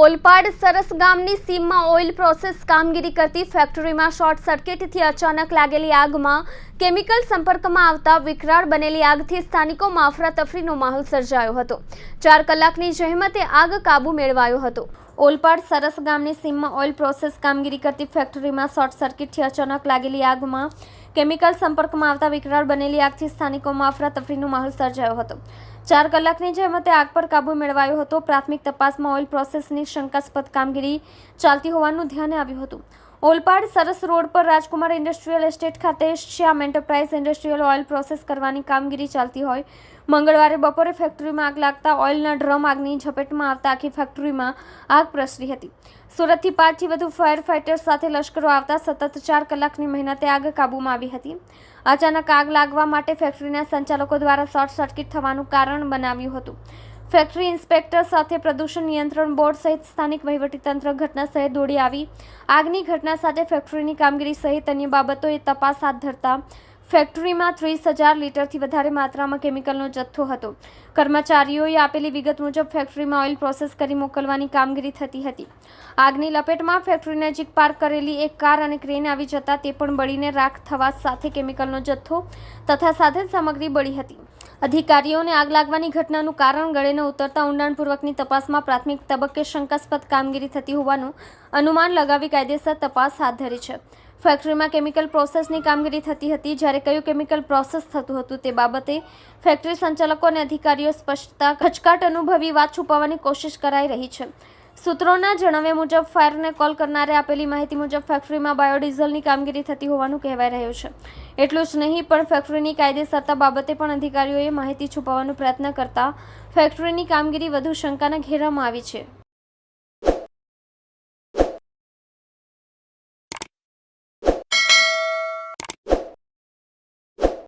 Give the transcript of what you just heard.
ઓલપાડ સરસ ગામની સીમમાં ઓઇલ પ્રોસેસ કામગીરી કરતી ફેક્ટરીમાં શોર્ટ સર્કિટથી અચાનક લાગેલી આગમાં કેમિકલ સંપર્કમાં આવતા વિકરાળ બનેલી આગથી સ્થાનિકોમાં અફરાતફરીનો માહોલ સર્જાયો હતો. ચાર કલાકની જહેમતે આગ કાબુ મેળવાયો હતો. ઓલપાડ સરસ ગામની સીમમાં ઓઇલ પ્રોસેસ કામગીરી કરતી ફેક્ટરીમાં શોર્ટ સર્કિટથી અચાનક લાગેલી આગમાં કેમિકલ સંપર્કમાં આવતા વિકરાળ બનેલી આગથી સ્થાનિકોમાં અફરાતફરીનો માહોલ સર્જાયો હતો. ચાર કલાકની જહેમતે આગ પર કાબુ મેળવાયો હતો. પ્રાથમિક તપાસમાં ઓઇલ પ્રોસેસની શંકાસ્પદ કામગીરી ચાલતી હોવાનું ધ્યાને આવ્યું હતું. ઓલપાડ સરસ રોડ પર રાજકુમાર ઇન્ડસ્ટ્રીયલ એસ્ટેટ ખાતે Shyam enterprise industrial oil process કરવાની કામગીરી ચાલતી હોય. મંગળવારે બપોરે ફેક્ટરીમાં આગ લાગતા ઓઇલના ડ્રમ આગની ઝપેટમાં આવતા આખી ફેક્ટરીમાં આગ પ્રસરી હતી. સુરતથી પાંચથી વધુ ફાયર ફાઇટર્સ સાથે લશ્કરો આવતા સતત ચાર કલાકની મહેનતે આગ કાબૂમાં આવી હતી. અચાનક આગ લાગવા માટે ફેક્ટરીના સંચાલકો દ્વારા શોર્ટ સર્કિટ થવાનું કારણ બનાવ્યું હતું. ફેક્ટરી ઇન્સ્પેક્ટર સાથે પ્રદૂષણ નિયંત્રણ બોર્ડ સહિત સ્થાનિક વહીવટીતંત્ર ઘટનાસ્થળે દોડી આવી. આગની ઘટના સાથે ફેક્ટરીની કામગીરી સહિત અન્ય બાબતોએ તપાસ હાથ ધરતા ફેક્ટરીમાં ત્રીસ હજાર લીટરથી વધારે માત્રામાં કેમિકલનો જથ્થો હતો. કર્મચારીઓએ આપેલી વિગત મુજબ ફેક્ટરીમાં ઓઇલ પ્રોસેસ કરી મોકલવાની કામગીરી થતી હતી. આગની લપેટમાં ફેક્ટરી નજીક પાર્ક કરેલી એક કાર અને ક્રેન આવી જતા તે પણ બળીને રાખ થવા સાથે કેમિકલનો જથ્થો તથા સાધન સામગ્રી બળી હતી. અધિકારીઓને આગ લાગવાની ઘટનાનું કારણ ગળે ઉતરતા ઊંડાણપૂર્વકની તપાસમાં પ્રાથમિક તબક્કે શંકાસ્પદ કામગીરી થતી હોવાનું અનુમાન લગાવી કાયદેસર તપાસ હાથ ધરી છે. ફેક્ટરીમાં કેમિકલ પ્રોસેસની કામગીરી થતી હતી, જ્યારે કયું કેમિકલ પ્રોસેસ થતું હતું તે બાબતે ફેક્ટરી સંચાલકો અને અધિકારીઓ સ્પષ્ટતા, ખચકાટ અનુભવી વાત છુપાવવાની કોશિશ કરાઈ રહી છે. સૂત્રોના જણાવ્યા મુજબ ફાયરને કોલ કરનારે આપેલી માહિતી મુજબ ફેક્ટરીમાં બાયોડીઝલની કામગીરી થતી હોવાનું કહેવાય રહ્યું છે. એટલું જ નહીં, પણ ફેક્ટરીની કાયદેસરતા બાબતે પણ અધિકારીઓએ માહિતી છુપાવવાનો પ્રયત્ન કરતા ફેક્ટરીની કામગીરી વધુ શંકાના ઘેરામાં આવી છે.